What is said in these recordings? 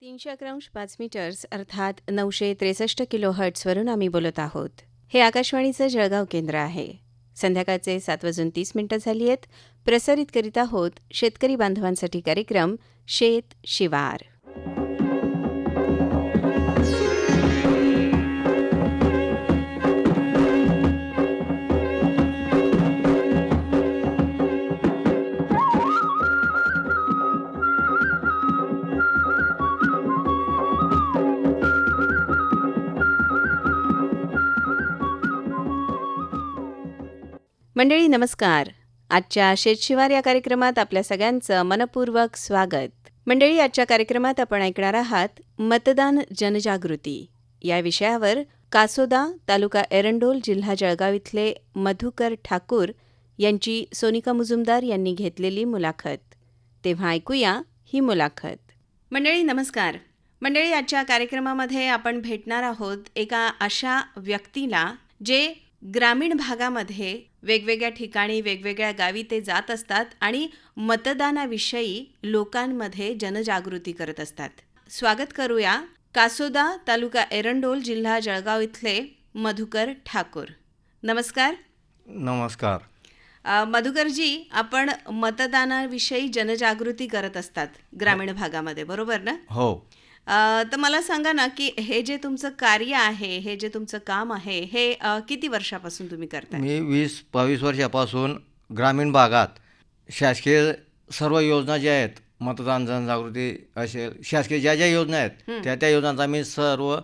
तीनशे अकरांश पाच मीटर्स अर्थात नऊशे त्रेसष्ट किलो हर्ट्सवरून आम्ही बोलत आहोत. हे आकाशवाणीचं जळगाव केंद्र आहे. संध्याकाळचे सात वाजून तीस मिनिटं झाली आहेत. प्रसारित करीत आहोत शेतकरी बांधवांसाठी कार्यक्रम शेत शिवार. मंडळी नमस्कार. आजच्या शेतशिवार या कार्यक्रमात आपल्या सगळ्यांचं मनपूर्वक स्वागत. मंडळी आजच्या कार्यक्रमात आपण ऐकणार आहात मतदान जनजागृती. या विषयावर कासोदा तालुका एरंडोल जिल्हा जळगाव इथले मधुकर ठाकूर यांची सोनिका मुजुमदार यांनी घेतलेली मुलाखत. तेव्हा ऐकूया ही मुलाखत. मंडळी नमस्कार. मंडळी आजच्या कार्यक्रमामध्ये आपण भेटणार आहोत एका अशा व्यक्तीला जे ग्रामीण भागामध्ये वेगवेगळ्या ठिकाणी वेगवेगळ्या गावी ते जात असतात आणि मतदानाविषयी लोकांमध्ये जनजागृती करत असतात. स्वागत करूया कासोदा तालुका एरंडोल जिल्हा जळगाव इथले मधुकर ठाकूर. नमस्कार. नमस्कार. मधुकरजी आपण मतदानाविषयी जनजागृती करत असतात ग्रामीण भागामध्ये बरोबर ना? हो. तर मला सांगा ना की हे जे तुमचं कार्य आहे हे जे तुमचं काम आहे हे किती वर्षापासून तुम्ही करताय? मी वीस बावीस वर्षापासून ग्रामीण भागात शासकीय सर्व योजना ज्या आहेत मतदान जनजागृती असेल शासकीय ज्या ज्या योजना आहेत त्या त्या योजनांचा मी सर्व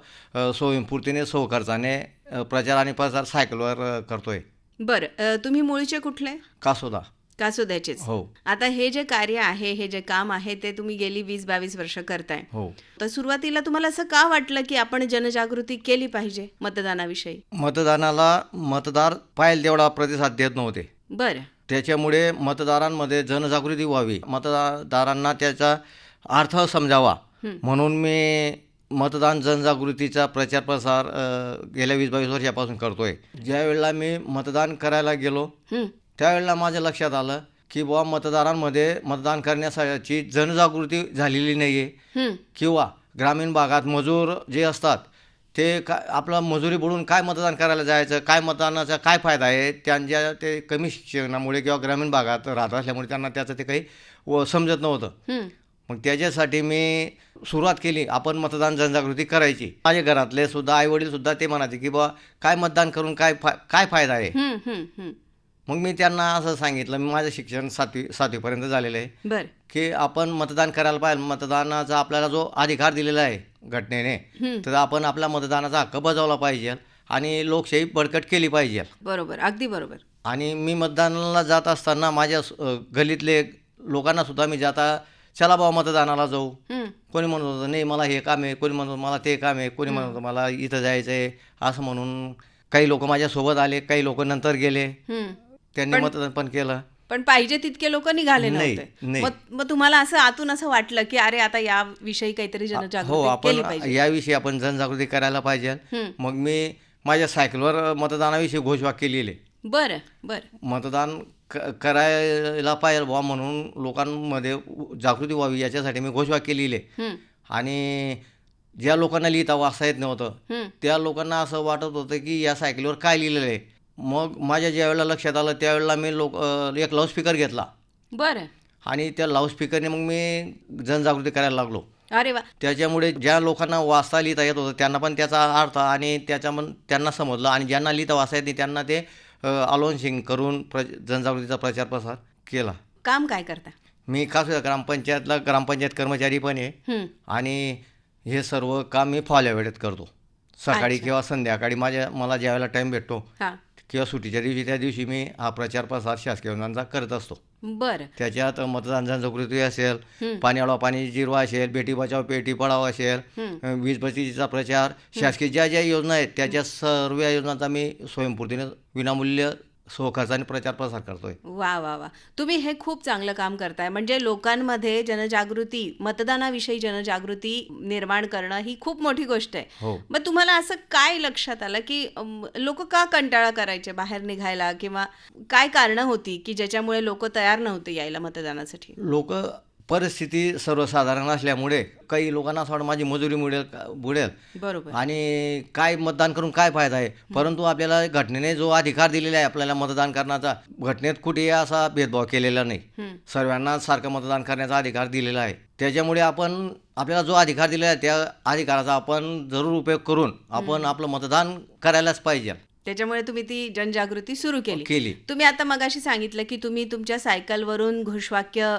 स्वयंपूर्तीने स्वखर्चाने अ, प्रचार आणि प्रसार सायकलवर करतोय. बरं तुम्ही मूळचे कुठले? कासोदा. कासोद्याचेच हो. आता हे जे कार्य आहे हे जे काम आहे ते तुम्ही गेली वीस बावीस वर्ष करताय. हो. तर सुरुवातीला तुम्हाला असं का वाटलं की आपण जनजागृती केली पाहिजे मतदानाविषयी? मतदानाला मतदार पाहिजे तेवढा प्रतिसाद देत नव्हते. बरं. त्याच्यामुळे मतदारांमध्ये जनजागृती व्हावी. मतदारांना त्याचा अर्थ समजावा. म्हणून मी मतदान जनजागृतीचा प्रचार प्रसार गेल्या वीस बावीस वर्षापासून करतोय. ज्या वेळेला मी मतदान करायला गेलो त्यावेळेला माझ्या लक्षात आलं की बुवा मतदारांमध्ये मतदान करण्यासाठी जनजागृती झालेली नाही आहे किंवा ग्रामीण भागात मजूर जे असतात ते का आपला मजुरी बुडून काय मतदान करायला जायचं काय मतदानाचा काय फायदा आहे त्यांच्या ते कमी शिक्षणामुळे किंवा ग्रामीण भागात राहत असल्यामुळे त्यांना त्याचं ते काही व समजत नव्हतं. हं. मग त्याच्यासाठी मी सुरुवात केली आपण मतदान जनजागृती करायची. माझ्या घरातले सुद्धा आईवडील सुद्धा ते म्हणायचे की बा काय मतदान करून काय फा काय फायदा आहे. मग मी त्यांना असं सांगितलं मी माझं शिक्षण सातवी सातवीपर्यंत झालेलं आहे. बरं. की आपण मतदान करायला पाहिजे मतदानाचा आपल्याला जो अधिकार दिलेला आहे घटनेने. तर आपण आपला मतदानाचा हक्क बजावला पाहिजे आणि लोकशाही बळकट केली पाहिजे. बरोबर अगदी बरोबर. आणि मी मतदानाला जात असताना माझ्या अ, गल्लीतले लोकांना सुद्धा मी जाता चला बाबा मतदानाला जाऊ. कोणी म्हणत होतं नाही मला हे काम आहे. कोणी म्हणत होतं मला ते काम आहे. कोणी म्हणत होतं मला इथं जायचं आहे असं म्हणून काही लोक माझ्यासोबत आले काही लोक नंतर गेले. त्यांनी मतदान पण केलं. पण पाहिजे तितके लोक निघाले नाही, नव्हते. मग तुम्हाला असं आतून असं वाटलं की अरे आता या विषयी काहीतरी हो जनजागृती आपण केली पाहिजे. याविषयी आपण जनजागृती करायला पाहिजे. हं. मग मी माझ्या सायकलवर मतदानाविषयी घोषवाक्य केलेले बरं बरं. मतदान करायला पाहिजे बुवा म्हणून लोकांमध्ये जागृती व्हावी याच्यासाठी मी घोषवाक्य लिहिले. हं, आणि ज्या लोकांना लिहिता वाचता येत नव्हतं हं. त्या लोकांना असं वाटत होतं की या सायकलीवर काय लिहिलेलं आहे? मग माझ्या ज्यावेळेला लक्षात आलं त्यावेळेला मी लोक एक लाऊडस्पीकर घेतला. बरं. आणि त्या लाऊडस्पीकरने मग मी जनजागृती करायला लागलो. अरे वा. त्याच्यामुळे ज्या लोकांना वाचता लिहिता येत होतं त्यांना पण त्याचा अर्थ आणि त्याच्या मन त्यांना समजलं. आणि ज्यांना लिहिता वाचता येत नाही त्यांना ते अलाउन्सिंग करून प्र जनजागृतीचा प्रचार प्रसार केला. काम काय करता? मी खास ग्रामपंचायतला ग्रामपंचायत कर्मचारी पण आहे. आणि हे सर्व काम मी फावल्या वेळेत करतो. सकाळी किंवा संध्याकाळी. माझ्या मला ज्यावेळेला टाईम भेटतो किंवा सुट्टीच्या दिवशी त्या दिवशी मी हा प्रचार प्रसार शासकीय योजनांचा करत असतो बरं त्याच्यात मतदान जनजागृती असेल. पाणी अडवा पाणी जिरवा असेल बेटी बचाव बेटी पढाव असेल. वीज बचतीचा प्रचार शासकीय ज्या ज्या योजना आहेत त्याच्या सर्व योजनांचा मी स्वयंपूर्तीने विनामूल्य स्वखर्चाने प्रचार प्रसार करतोय. वा वा वा. तुम्ही हे खूप चांगलं काम करताय. म्हणजे लोकांमध्ये जनजागृती मतदानाविषयी जनजागृती निर्माण करणं ही खूप मोठी गोष्ट आहे. हो. मग तुम्हाला असं काय लक्षात आलं की लोक का कंटाळा करायचे बाहेर निघायला? किंवा काय कारणं होती की ज्याच्यामुळे लोक तयार नव्हते यायला मतदानासाठी? लोक परिस्थिती सर्वसाधारण असल्यामुळे काही लोकांना असं वाटतं माझी मजुरी मिळेल बुडेल. बरोबर. आणि काय मतदान करून काय फायदा आहे? परंतु आपल्याला घटनेने जो अधिकार दिलेला आहे आपल्याला मतदान करण्याचा घटनेत कुठेही असा भेदभाव केलेला नाही. सर्वांना सारखं मतदान करण्याचा अधिकार दिलेला आहे. त्याच्यामुळे आपण आपल्याला जो अधिकार दिलेला आहे त्या अधिकाराचा आपण जरूर उपयोग करून आपण आपलं मतदान करायलाच पाहिजे. त्याच्यामुळे तुम्ही ती जनजागृती सुरू केली. केली. तुम्ही आता मगाशी सांगितलं की तुम्ही तुमच्या सायकलवरून घोषवाक्य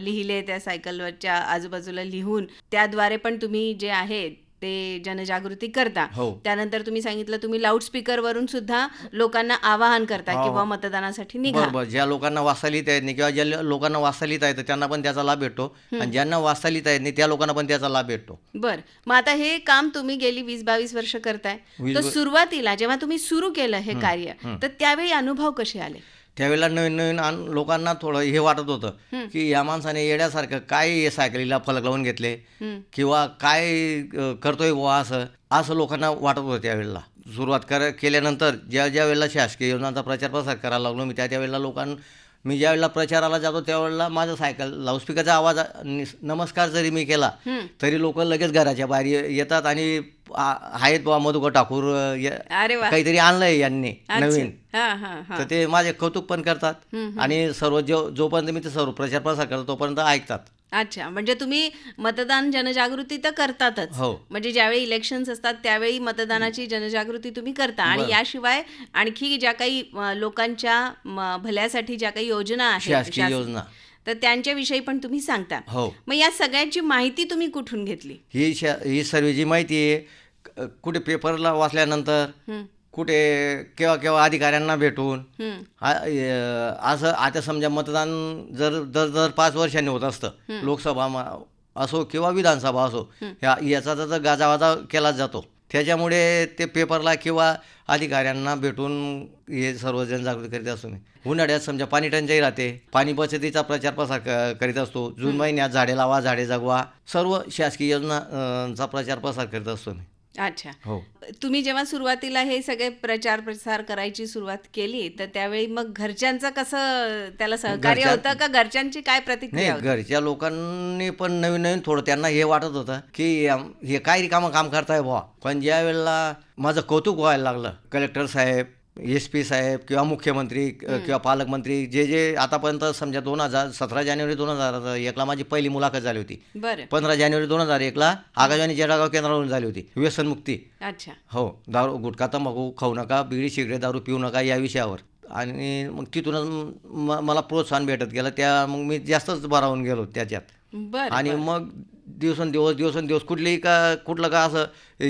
लिहिले त्या सायकलवरच्या आजूबाजूला लिहून त्याद्वारे पण तुम्ही जे आहे ते जनजागृती करता. हो. त्यानंतर तुम्ही सांगितलं तुम्ही लाऊडस्पीकर वरून सुद्धा लोकांना आवाहन करता हो. किंवा मतदानासाठी निघा. बरोबर. ज्या लोकांना वाचता लिहिता येत नाही किंवा ज्या लोकांना वाचता लिहिता येतं त्यांना पण त्याचा लाभ भेटतो. आणि ज्यांना वाचता लिहिता येत नाही त्या लोकांना पण त्याचा लाभ भेटतो. बर. मग आता हे काम तुम्ही गेली वीस बावीस वर्ष करताय. वीस तर ब- सुरुवातीला जेव्हा तुम्ही सुरू केलं हे कार्य तर त्यावेळी अनुभव कसे आले? त्यावेळेला नवीन नवीन आन- लोकांना थोडं हे वाटत होतं की या माणसाने येड्यासारखं काय हे सायकलीला फलक लावून घेतले. किंवा काय करतोय बुवा असं असं लोकांना वाटत होतं त्यावेळेला सुरुवात कर केल्यानंतर ज्या ज्या वेळेला शासकीय योजनांचा प्रचार प्रसार करायला लागलो मी त्या त्यावेळेला लोकां मी ज्या वेळेला प्रचाराला जातो त्यावेळेला माझं सायकल लाऊडस्पीकरचा आवाज नमस्कार जरी मी केला. तरी लोक लगेच घराच्या बाहेर येतात आणि आहेत बुवा मधुकर ठाकूर अरे वा. काहीतरी आणलंय यांनी नवीन. हा हा हा. तर ते माझे कौतुक पण करतात आणि सर्व जो जोपर्यंत मी ते सर्व प्रचार प्रसार करतो तोपर्यंत ऐकतात. अच्छा. म्हणजे तुम्ही मतदान जनजागृती तर करतातच. हो. म्हणजे ज्यावेळी इलेक्शन्स असतात त्यावेळी मतदानाची जनजागृती तुम्ही करता. आणि याशिवाय आणखी ज्या काही अ, लोकांच्या म, भल्यासाठी ज्या काही योजना आहेत शासकीय शास- योजना. तर त्यांच्याविषयी पण तुम्ही सांगता. हो. मग या सगळ्याची माहिती तुम्ही कुठून घेतली? ही शा ही सर्व जी माहिती आहे कुठे पेपरला वाचल्यानंतर कुठे केव्हा केव्हा अधिकाऱ्यांना भेटून असं आता समजा मतदान जर दर दर पाच वर्षांनी होत असतं लोकसभा असो किंवा विधानसभा असो ह्या याचा तर गाजावाजा केलाच जातो. त्याच्यामुळे ते पेपरला किंवा अधिकाऱ्यांना भेटून हे सर्व जनजागृती करीत असतो मी. उन्हाळ्यात समजा पाणी टंचाई राहते पाणी बचतीचा प्रचार प्रसार क- करीत असतो जून महिन्यात झाडे लावा झाडे जगवा सर्व शासकीय योजना अ, चा प्रचार प्रसार करीत असतो मी. अच्छा. हो. तुम्ही जेव्हा सुरुवातीला हे सगळे प्रचार प्रसार करायची सुरुवात केली तर त्यावेळी मग घरच्यांचं कसं त्याला सहकार्य घरच्या- होतं का घरच्यांची काय प्रतिक्रिया नाही होती? घरच्या लोकांनी पण नवीन नवीन थोडं त्यांना हे वाटत होतं की आम- हे काय रिकामं काम करताय बुवा? पण ज्या वेळेला माझं कौतुक व्हायला लागलं कलेक्टर साहेब एस पी साहेब किंवा मुख्यमंत्री किंवा पालकमंत्री जे जे आतापर्यंत समजा दोन हजार सतरा जानेवारी दोन हजार एकला माझी पहिली मुलाखत झाली होती. पंधरा जानेवारी दोन हजार एकला आगाजवानी जळगाव केंद्रावरून झाली होती. व्यसनमुक्ती अच्छा. हो दारू गुटखा तंबाखू खाऊ नका बिडी सिगरेट दारू पिऊ नका या विषयावर. आणि मग तिथूनच मला प्रोत्साहन भेटत गेलं. त्या मग मी जास्तच भरावून गेलो त्याच्यात. आणि मग दिवसेंदिवस दिवसेंदिवस कुठलीही का कुठलं का असं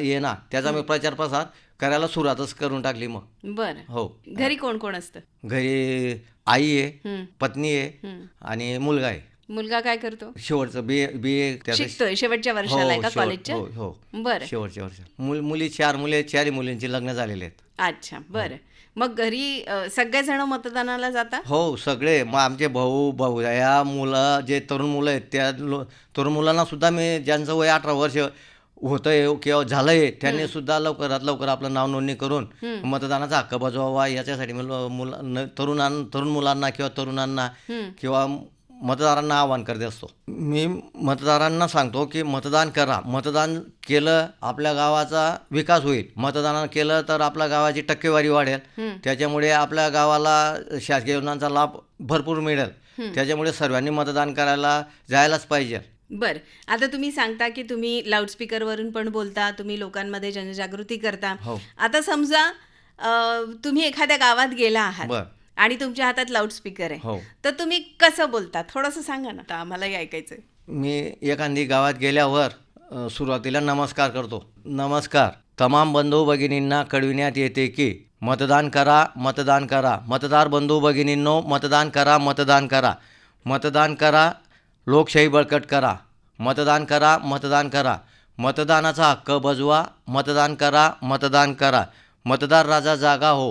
ये ना त्याचा मी प्रचार प्रसार करायला सुरुवातच करून टाकली मग. बरं. हो. घरी कोण कोण असतं? घरी आई आहे हं, पत्नी आहे हं. आणि मुलगा आहे. मुलगा काय करतो? शेवटचं बी बी शिकतोय शेवटच्या वर्षाला आहे का शेवट- कॉलेजच्या? हो हो. बरं. शेवटच्या वर्ष मुल मुली चार मुले चारही मुलींची लग्न झालेले आहेत. अच्छा बरं. मग घरी अ, सगळेजण मतदानाला जाता? हो सगळे. मग आमचे भाऊ भाऊया मुलं जे तरुण मुलं आहेत त्या तरुण मुलांना सुद्धा मी ज्यांचं वय अठरा वर्ष होतंय किंवा झालंय. त्यांनी सुद्धा लवकरात लवकर आपलं नाव नोंदणी करून मतदानाचा हक्क बजवावा. याच्यासाठी मुला तरुणां तरुण मुलांना किंवा तरुणांना हं, किंवा मतदारांना आवाहन करत असतो. मी मतदारांना सांगतो की मतदान करा. मतदान केलं आपल्या गावाचा विकास होईल. मतदान केलं तर आपल्या गावाची टक्केवारी वाढेल. हं. त्याच्यामुळे आपल्या गावाला शासकीय योजनांचा लाभ भरपूर मिळेल. त्याच्यामुळे सर्वांनी मतदान करायला जायलाच पाहिजे. बरं. आता तुम्ही सांगता की तुम्ही लाऊडस्पीकरवरून पण बोलता तुम्ही लोकांमध्ये जनजागृती करता. हो. आता समजा अ, तुम्ही एखाद्या गावात गेला आहात बर. आणि तुमच्या हातात लाऊडस्पीकर आहे. हो. तर तुम्ही कसं बोलता? थोडंसं सांगा ना आता आम्हालाही ऐकायचंय. मी एखादी गावात गेल्यावर अ, सुरुवातीला नमस्कार करतो. नमस्कार. तमाम बंधू भगिनींना कळविण्यात येते की मतदान करा मतदान करा. मतदार बंधू भगिनींनो मतदान करा मतदान करा. मतदान करा लोकशाही बळकट करा. मतदान करा मतदान करा. मतदानाचा हक्क बजवा मतदान करा मतदान करा. मतदार राजा जागा हो.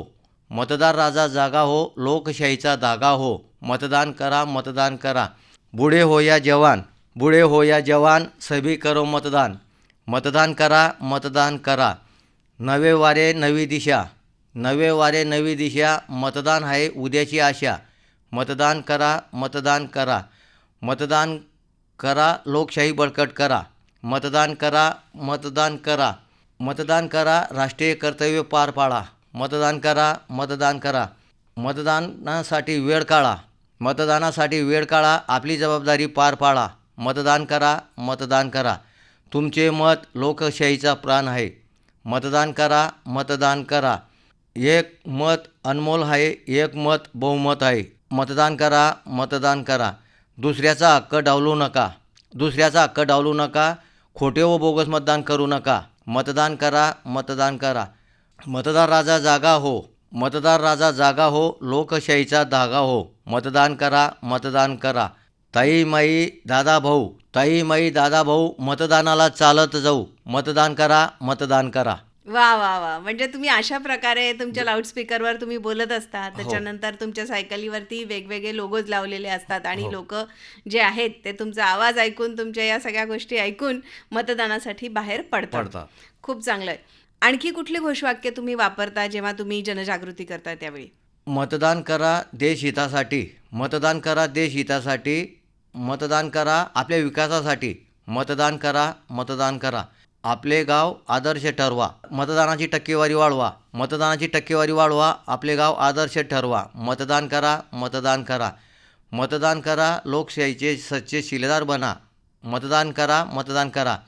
मतदार राजा जागा हो लोकशाहीचा धागा हो. मतदान करा मतदान करा. बुढे हो या जवान बुढे हो या जवान सभी करो मतदान. मतदान करा मतदान करा. नवे वारे नवी दिशा. नवे वारे नवी दिशा. मतदान आहे उद्याची आशा. मतदान करा मतदान करा. मतदान करा लोकशाही बळकट करा. मतदान करा मतदान करा. मतदान करा राष्ट्रीय कर्तव्य पार पाडा. मतदान करा मतदान करा. मतदानासाठी वेळ काढा. मतदानासाठी वेळ काढा आपली जबाबदारी पार पाडा. मतदान करा मतदान करा. तुमचे मत लोकशाहीचा प्राण आहे. मतदान करा मतदान करा. एक मत अनमोल आहे एक मत बहुमत आहे. मतदान करा मतदान करा. दुसऱ्याचा हक्क डावलू नका. दुसऱ्याचा हक्क डावलू नका. खोटे व बोगस मतदान करू नका. मतदान करा मतदान करा. मतदार राजा जागा हो. मतदार राजा जागा हो. लोकशाहीचा धागा हो. मतदान करा मतदान करा. ताई माई दादा भाऊ. ताई माई दादा भाऊ मतदानाला चालत जाऊ. मतदान करा मतदान करा. वा वा वा. म्हणजे तुम्ही अशा प्रकारे तुमच्या लाऊडस्पीकरवर तुम्ही बोलत असता त्याच्यानंतर तुमच्या सायकलीवरती वेगवेगळे लोगोज लावलेले असतात आणि हो. लोक जे आहेत ते तुमचा आवाज ऐकून तुमच्या या सगळ्या गोष्टी ऐकून मतदानासाठी बाहेर पडतात. पडतात. खूप चांगलं आहे. आणखी कुठली घोषवाक्य तुम्ही वापरता जेव्हा तुम्ही जनजागृती करता त्यावेळी? मतदान करा देश हितासाठी. मतदान करा देश हितासाठी. मतदान करा आपल्या विकासासाठी. मतदान करा मतदान करा. आपले गाव आदर्श ठरवा. मतदानाची टक्केवारी वाढवा. मतदानाची टक्केवारी वाढवा आपले गाव आदर्श ठरवा. मतदान करा मतदान करा. मतदान करा लोकशाहीचे सच्चे शिलेदार बना. मतदान करा मतदान करा.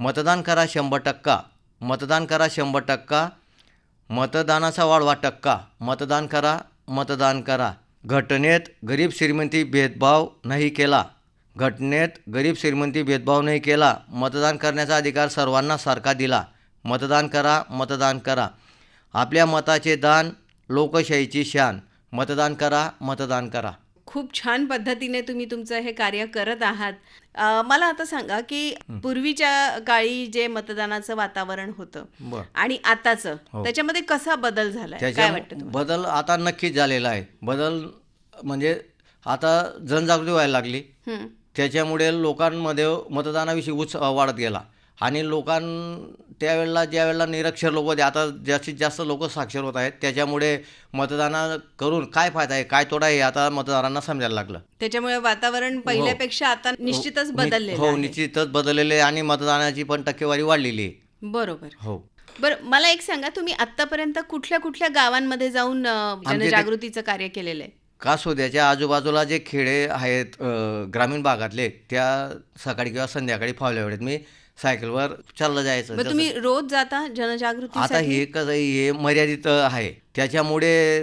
मतदान करा शंभर टक्का. मतदान करा शंभर टक्का. मतदानाचा वाढवा टक्का. मतदान करा मतदान करा. घटनेत गरीब श्रीमंती भेदभाव नाही केला. घटनेत गरीब श्रीमंती भेदभाव नाही केला. मतदान करण्याचा अधिकार सर्वांना सारखा दिला. मतदान करा मतदान करा. आपल्या मताचे दान लोकशाहीची शान. मतदान करा मतदान करा. खूप छान पद्धतीने तुम्ही तुमचं हे कार्य करत आहात. मला आता सांगा की पूर्वीच्या काळी जे मतदानाचं वातावरण होतं आणि आताचं हो. त्याच्यामध्ये कसा बदल तुम्हाला? बदल आता नक्कीच झालेला आहे. बदल म्हणजे आता जनजागृती व्हायला लागली. त्याच्यामुळे लोकांमध्ये मतदानाविषयी उत्साह वाढत गेला. आणि लोकां त्यावेळेला ज्यावेळेला निरक्षर लोक होते आता जास्तीत जास्त लोक साक्षर होत आहेत. त्याच्यामुळे मतदाना करून काय फायदा आहे काय तोडा आहे आता मतदारांना समजायला लागलं. त्याच्यामुळे वातावरण पहिल्यापेक्षा आता निश्चितच बदललेलं हो निश्चितच बदललेले आहे आणि मतदानाची पण टक्केवारी वाढलेली आहे. बरोबर. हो. बरं मला एक सांगा तुम्ही आतापर्यंत कुठल्या कुठल्या गावांमध्ये जाऊन जनजागृतीचं कार्य केलेलं आहे? कासोद्याच्या आजूबाजूला जे खेडे आहेत ग्रामीण भागातले त्या सकाळी किंवा संध्याकाळी फावल्या वेळेत मी सायकलवर चाललं जायचं तुम्ही रोज जाता आता जनजागृतीसाठी हे कसं हे मर्यादित आहे. त्याच्यामुळे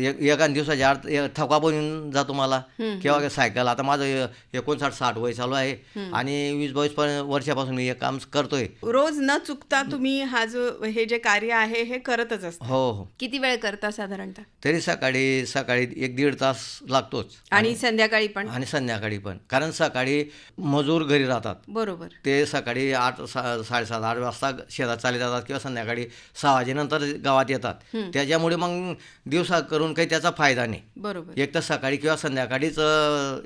एक- दिवसाच्या आत ए- थकवा येऊन जातो मला. किंवा सायकल आता माझं एकोणसाठ साठ वय चालू आहे. आणि वीस बावीस पण वर्षापासून मी हे काम करतोय. रोज न चुकता तुम्ही हा जो हे जे कार्य आहे हे करतच असता. हो हो. किती वेळ करता साधारणतः? तरी सकाळी सकाळी एक दीड तास लागतोच. आणि संध्याकाळी पण? आणि संध्याकाळी पण. कारण सकाळी मजूर घरी राहतात. बरोबर. ते सकाळी आठ सा साडेसात आठ वाजता शेतात चाले जातात किंवा संध्याकाळी सहा वाजेनंतर गावात येतात. त्याच्यामुळे मग दिवसा करून काही त्याचा फायदा नाही. बरोबर. एक तर सकाळी किंवा संध्याकाळीच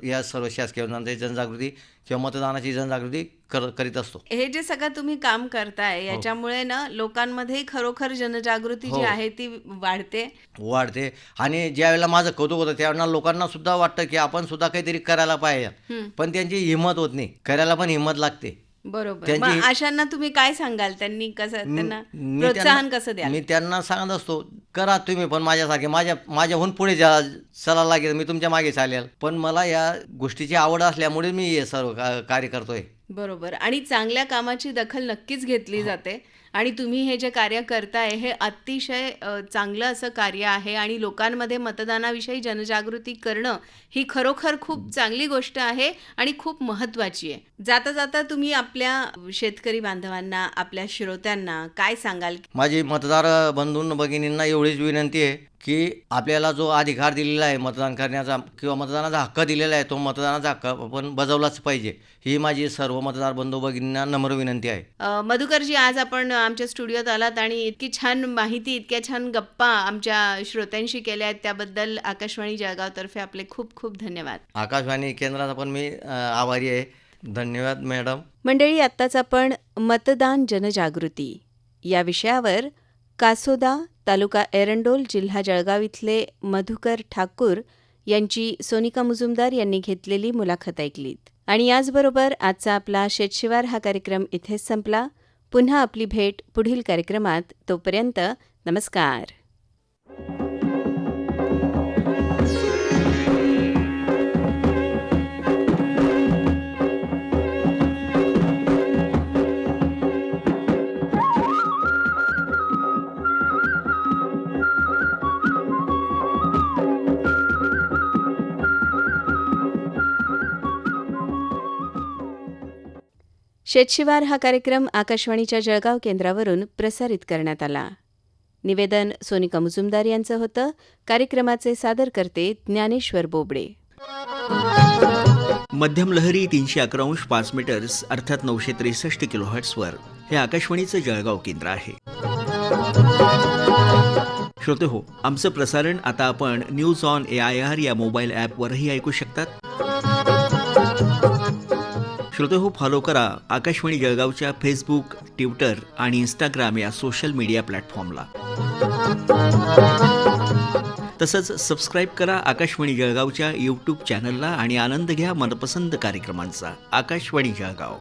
या सर्व शासकीय योजनांची जनजागृती किंवा मतदानाची जनजागृती कर करीत असतो. हे जे सगळं तुम्ही काम करताय याच्यामुळे ना लोकांमध्ये खरोखर जनजागृती जी हो. आहे ती वाढते? वाढते. आणि ज्या वेळेला माझं कौतुक होतं त्यावेळेला लोकांना सुद्धा वाटतं की आपण सुद्धा काहीतरी करायला पाहिजे. पण त्यांची हिंमत होत नाही. करायला पण हिंमत लागते. बरोबर. मग अशांना तुम्ही काय सांगाल? त्यांनी कसं त्यांना प्रोत्साहन कसं द्याल? मी त्यांना सांगत असतो करा तुम्ही पण माझ्यासारखे. माझ्या माझ्याहून पुढे जा. चला लागेल. मी तुमच्या मागे चालेल. पण मला या गोष्टीची आवड असल्यामुळे मी हे सर्व कार्य करतोय. बरोबर. आणि चांगल्या कामाची दखल नक्कीच घेतली हो. जाते. आणि तुम्ही हे जे कार्य करताय हे अतिशय चांगलं असं कार्य आहे आणि लोकांमध्ये मतदानाविषयी जनजागृती करणं ही खरोखर खूप चांगली गोष्ट आहे आणि खूप महत्त्वाची आहे. जाता जाता तुम्ही आपल्या शेतकरी बांधवांना आपल्या श्रोत्यांना काय सांगाल? माझी मतदार बंधूंना भगिनींना एवढीच विनंती आहे की आपल्याला जो अधिकार दिलेला आहे मतदान करण्याचा किंवा मतदानाचा हक्क दिलेला आहे तो मतदानाचा हक्क आपण बजावलाच पाहिजे. ही माझी सर्व मतदार बंधू भगिनींना नम्र विनंती आहे. मधुकरजी आज आपण आमच्या स्टुडिओत आलात आणि इतकी छान माहिती इतक्या छान गप्पा आमच्या श्रोत्यांशी केल्या आहेत. त्याबद्दल आकाशवाणी जळगावतर्फे आपले खूप खूप धन्यवाद. आकाशवाणी केंद्राचा पण मी आभारी आहे. धन्यवाद मॅडम. मंडळी आत्ताच आपण मतदान जनजागृती या विषयावर कासोदा तालुका एरंडोल जिल्हा जळगाव इथले मधुकर ठाकूर यांची सोनिका मुजुमदार यांनी घेतलेली मुलाखत ऐकलीत. आणि याचबरोबर आजचा आपला शेतशिवार हा कार्यक्रम इथेच संपला. पुन्हा आपली भेट पुढील कार्यक्रमात तोपर्यंत नमस्कार. शेतशिवार हा कार्यक्रम आकाशवाणीच्या जळगाव केंद्रावरून प्रसारित करण्यात आला. निवेदन सोनिका मुजुमदार यांचं होतं. कार्यक्रमाचे सादरकर्ते ज्ञानेश्वर बोबडे. मध्यम लहरी तीनशे अकरा अंश पाच मीटर्स अर्थात नऊशे त्रेसष्ट किलोहर्ट्सवर हे आकाशवाणीचं जळगाव केंद्र आहे. श्रोते हो आमचं प्रसारण आता आपण news on A I R या मोबाईल ॲपवरही ऐकू शकतात. श्रोते हो फॉलो करा आकाशवाणी जळगावच्या फेसबुक ट्विटर आणि इंस्टाग्राम या सोशल मीडिया प्लॅटफॉर्मला तसंच सबस्क्राईब करा आकाशवाणी जळगावच्या यूट्यूब चॅनलला आणि आनंद घ्या मनपसंत कार्यक्रमांचा. आकाशवाणी जळगाव.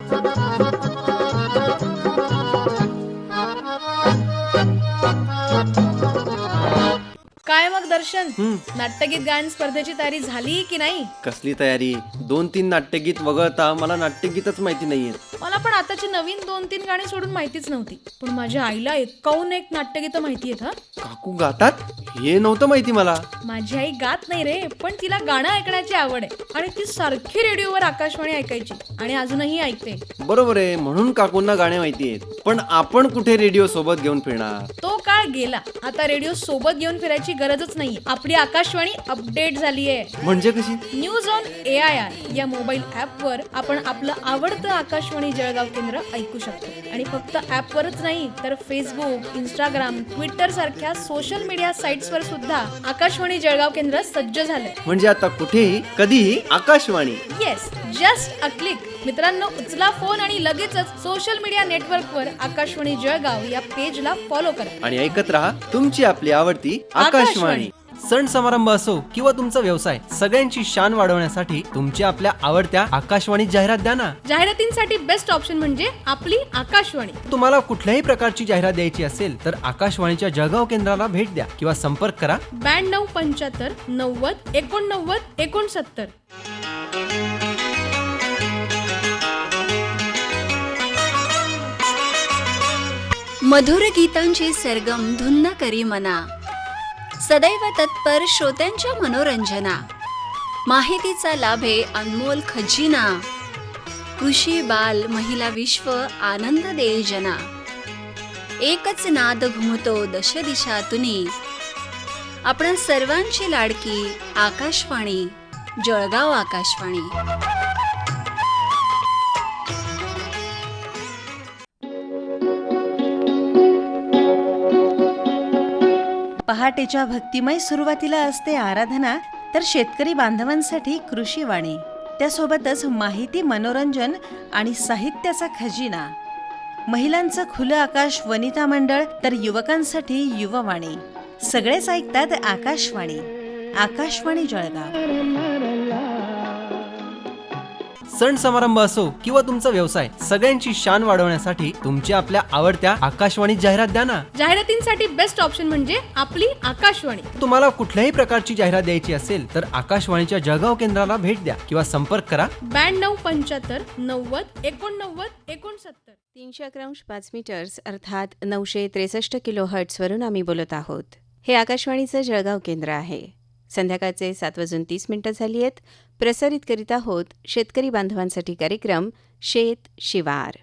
काय मग दर्शन? नाट्यगीत गायन स्पर्धेची तयारी झाली की नाही? कसली तयारी? दोन तीन नाट्यगीत वगळता मला नाट्यगीतच माहिती नाहीये मला पण आताची नवीन दोन तीन गाणी सोडून माहितीच नव्हती. पण माझ्या आईला एकाहून एक नाट्यगीतं माहिती आहेत हा? काकू गातात? हे नव्हतं माहिती मला. माझी आई गात नाही रे पण तिला गाणं ऐकण्याची आवड आहे. आणि ती सारखी रेडिओवर आकाशवाणी ऐकायची आणि अजूनही ऐकते. बरोबर आहे म्हणून काकूंना गाणे माहिती आहेत. पण आपण कुठे रेडिओ सोबत घेऊन फिरणार? तो काळ गेला. आता रेडिओ सोबत घेऊन फिरायची गरजच नाही. आपली आकाशवाणी अपडेट झाली आहे म्हणजे कशी? News on A I R या मोबाईल ऍपवर आपण आपलं आवडतं आकाशवाणी जळगाव केंद्र ऐकू शकतो. आणि फक्त ऍपवरच नाही तर फेसबुक इंस्टाग्राम ट्विटर सारख्या सोशल मीडिया साईट्स वर सुद्धा आकाशवाणी जळगाव केंद्र सज्ज झालंय. म्हणजे आता कुठेही कधीही Akashvani. Yes just a click मित्रांनो उचला फोन आणि लगेचच सोशल मीडिया नेटवर्कवर आकाशवाणी जळगाव या पेजला फॉलो करा. आणि ऐकत राहा तुमची आपली आवडती आकाशवाणी. सण समारंभ असो किंवा तुमचा व्यवसाय सगळ्यांची शान वाढवण्यासाठी तुमच्या आपल्या आवडत्या आकाशवाणी जाहिरात द्या ना. जाहिरातींसाठी बेस्ट ऑप्शन म्हणजे आपली आकाशवाणी. तुम्हाला कुठल्याही प्रकारची जाहिरात द्यायची असेल तर आकाशवाणीच्या जळगाव केंद्राला भेट द्या किंवा संपर्क करा. ब्याण्णव पंच्याहत्तर नव्वद एकोणनव्वद एकोणसत्तर. मधुर गीतांची सरगम धुन्न करी मना. सदैव तत्पर श्रोत्यांच्या मनोरंजना. माहितीचा लाभे अनमोल खजिना. कृषी बाल महिला विश्व आनंद दे जना एकच नाद घुमतो दश दिशातुनी आपण सर्वांची लाडकी आकाशवाणी जळगाव आकाशवाणी. पहाटेच्या भक्तिमय सुरुवातीला असते आराधना तर शेतकरी बांधवांसाठी कृषीवाणी. त्यासोबतच माहिती मनोरंजन आणि साहित्याचा खजिना. महिलांचं खुलं आकाश वनिता मंडळ तर युवकांसाठी युववाणी. सगळेच ऐकतात आकाशवाणी. आकाशवाणी जळगाव. सण समारंभ असो किंवा तुमचा व्यवसाय सगळ्यांची शान वाढवण्यासाठी तुमच्या आपल्या आवडत्या आकाशवाणी जाहिरात द्या ना. जाहिरातींसाठी बेस्ट ऑप्शन म्हणजे आपली आकाशवाणी. तुम्हाला कुठल्याही प्रकारची जाहिरात द्यायची असेल तर आकाशवाणीच्या जळगाव केंद्राला भेट द्या किंवा संपर्क करा. ब्याण्णव पंच्याहत्तर नव्वद एकोणनव्वद एकोणसत्तर. तीनशे अकरा अंश पाच मीटर्स अर्थात नऊशे त्रेसष्ट किलो हर्ट्सवरून आम्ही बोलत आहोत. हे आकाशवाणीचं जळगाव केंद्र आहे. संध्याकाळचे सात वाजून तीस मिनिटं झाली आहेत. प्रसारित करीत आहोत शेतकरी बांधवांसाठी कार्यक्रम शेत शिवार.